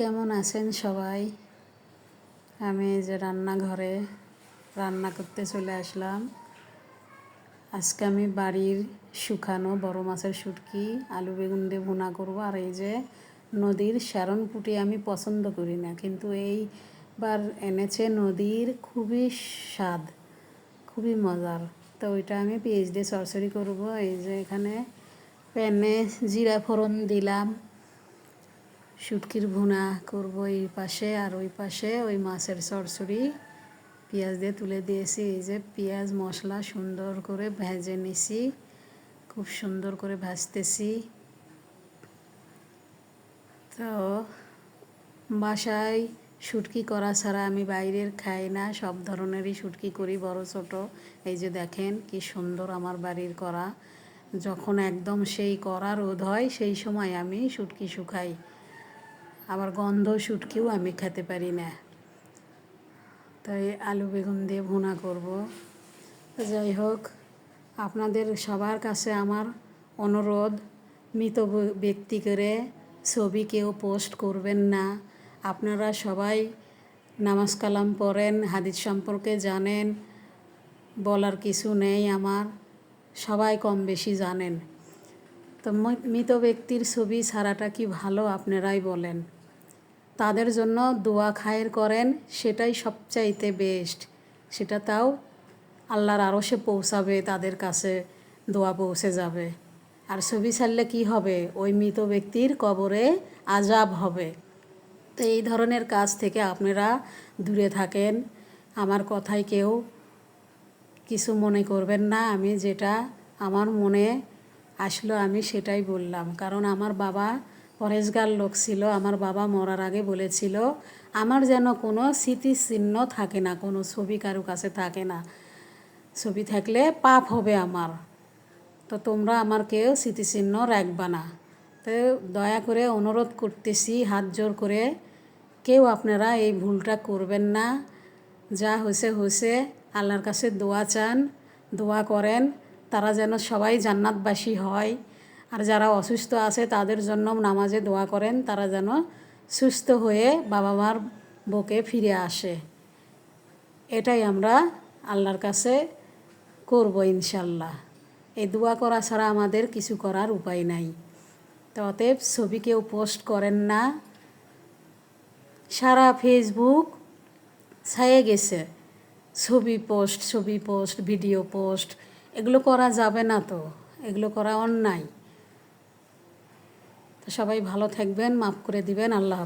কেমন আছেন সবাই? আমি যে রান্নাঘরে রান্না করতে চলে আসলাম। আজকে আমি বাড়ির শুকানো বড় মাছের শুটকি, আলু বেগুন দিয়ে ভুনা করব আর এই যে নদীর শ্যারন পুঁটি আমি পছন্দ করি না, কিন্তু এইবার এনেছে নদীর খুবই স্বাদ, খুবই মজার। তো ওইটা আমি পেঁয়াজ দিয়ে সরসরি করব, এই যে এখানে প্যানে জিরা ফোড়ন দিলাম। শুটকির ভুনা করব এই পাশে আর ওই পাশে ওই মাছের সরসরি পেঁয়াজ দিয়ে তুলে দিয়েছি, এই যে পেঁয়াজ, মশলা সুন্দর করে ভেজে নিছি, খুব সুন্দর করে ভাজতেছি। তো বাসায় শুটকি করা ছাড়া আমি বাইরের খাই না, সব ধরনেরই শুটকি করি বড় ছোট। এই যে দেখেন কি সুন্দর আমার বাড়ির করা। যখন একদম সেই করা রোদ হয়, সেই সময় আমি শুটকি শুকাই। আবার গন্ধ শুটকিও আমি খেতে পারি না। তাই আলু বেগুন দিয়ে ভুনা করব। যাই হোক, আপনাদের সবার কাছে আমার অনুরোধ, মৃত ব্যক্তি করে ছবি কেউ পোস্ট করবেন না। আপনারা সবাই নামাজ কালাম পড়েন, হাদিস সম্পর্কে জানেন, বলার কিছু নেই আমার, সবাই কম বেশি জানেন। তো মৃত ব্যক্তির ছবি ছাড়াটা কি ভালো, আপনারাই বলেন। তাদের জন্য দোয়া খায়ের করেন, সেটাই সবচাইতে বেস্ট সেটা তাও আল্লাহর আরও সে পৌঁছাবে, তাদের কাছে দোয়া পৌঁছে যাবে। আর ছবি ছাড়লে কি হবে? ওই মৃত ব্যক্তির কবরে আজাব হবে। তো এই ধরনের কাজ থেকে আপনারা দূরে থাকেন। আমার কথায় কেউ কিছু মনে করবেন না, আমি যেটা আমার মনে আসলো আমি সেটাই বললাম। কারণ আমার বাবা পরেশগার লোক ছিল, আমার বাবা মরার আগে বলেছিল, আমার যেন কোনো স্মৃতিচিহ্ন থাকে না, কোনো ছবি কারও কাছে থাকে না। ছবি থাকলে পাপ হবে আমার। তো তোমরা আমার কেউ স্মৃতিচিহ্ন রাখবা না। তো দয়া করে অনুরোধ করতেছি, হাত জোর করে, কেউ আপনারা এই ভুলটা করবেন না। যা হয়েছে হয়েছে। আল্লাহর কাছে দোয়া চান, দোয়া করেন। তারা যেন সবাই জান্নাতবাসী হয়। আর যারা অসুস্থ আছে, তাদের জন্য নামাজে দোয়া করেন, তারা যেন সুস্থ হয়ে বাবা মার বুকে ফিরে আসে। এটাই আমরা আল্লাহর কাছে করব ইনশাল্লাহ এই দোয়া করা ছাড়া আমাদের কিছু করার উপায় নাই। তো অতএব ছবি কেউ পোস্ট করেন না। সারা ফেসবুক ছায়ে গেছে। ছবি পোস্ট ছবি পোস্ট, ভিডিও পোস্ট, এগুলো করা যাবে না তো? এগুলো করা অন্যায়। সবাই ভালো থাকবেন মাফ করে দিবেন আল্লাহ